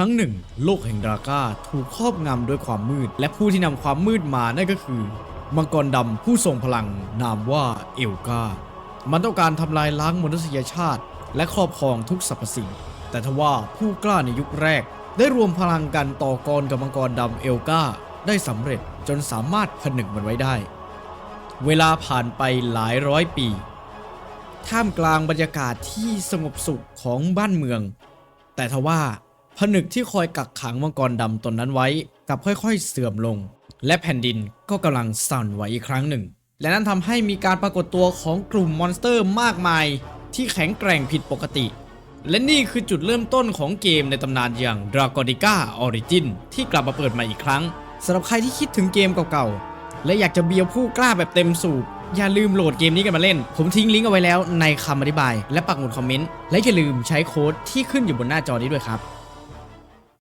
รั้งหนึ่ง โลกแห่งดราก้าถูกครอบงำด้วยความมืด และผู้ที่นำความมืดมานั่นก็คือ มังกรดำผู้ทรงพลังนามว่าเอลกา มันต้องการทำลายล้างมนุษยชาติ และครอบครองทุกสรรพสิ่ง แต่ทว่าผู้กล้าในยุคแรก ได้รวมพลังกันต่อกรกับมังกรดำเอลกาได้สำเร็จจนสามารถผนึกมันไว้ได้ เวลาผ่านไปหลายร้อยปีท่ามกลางบรรยากาศที่สงบสุขของบ้านเมือง แต่ทว่า ผนึกที่คอยกักขังมังกรดำตนนั้นไว้กับค่อยๆเสื่อมลง และแผ่นดินก็กำลังสั่นไหวอีกครั้งหนึ่ง และนั่นทำให้มีการปรากฏตัวของกลุ่มมอนสเตอร์มากมายที่แข็งแกร่งผิดปกติ และนี่คือจุดเริ่มต้นของเกมในตำนานอย่าง Dragonica Origin ที่กลับมาเปิดใหม่อีกครั้งสำหรับใครที่คิดถึงเกมเก่าๆ และอยากจะเบียวผู้กล้าแบบเต็มสูบอย่าลืมโหลดเกมนี้กันมาเล่น ผมทิ้งลิงก์เอาไว้แล้วในคำอธิบาย และปักหมุดคอมเมนต์ และอย่าลืมใช้โค้ดที่ขึ้นอยู่บนหน้าจอนี้ด้วยครับ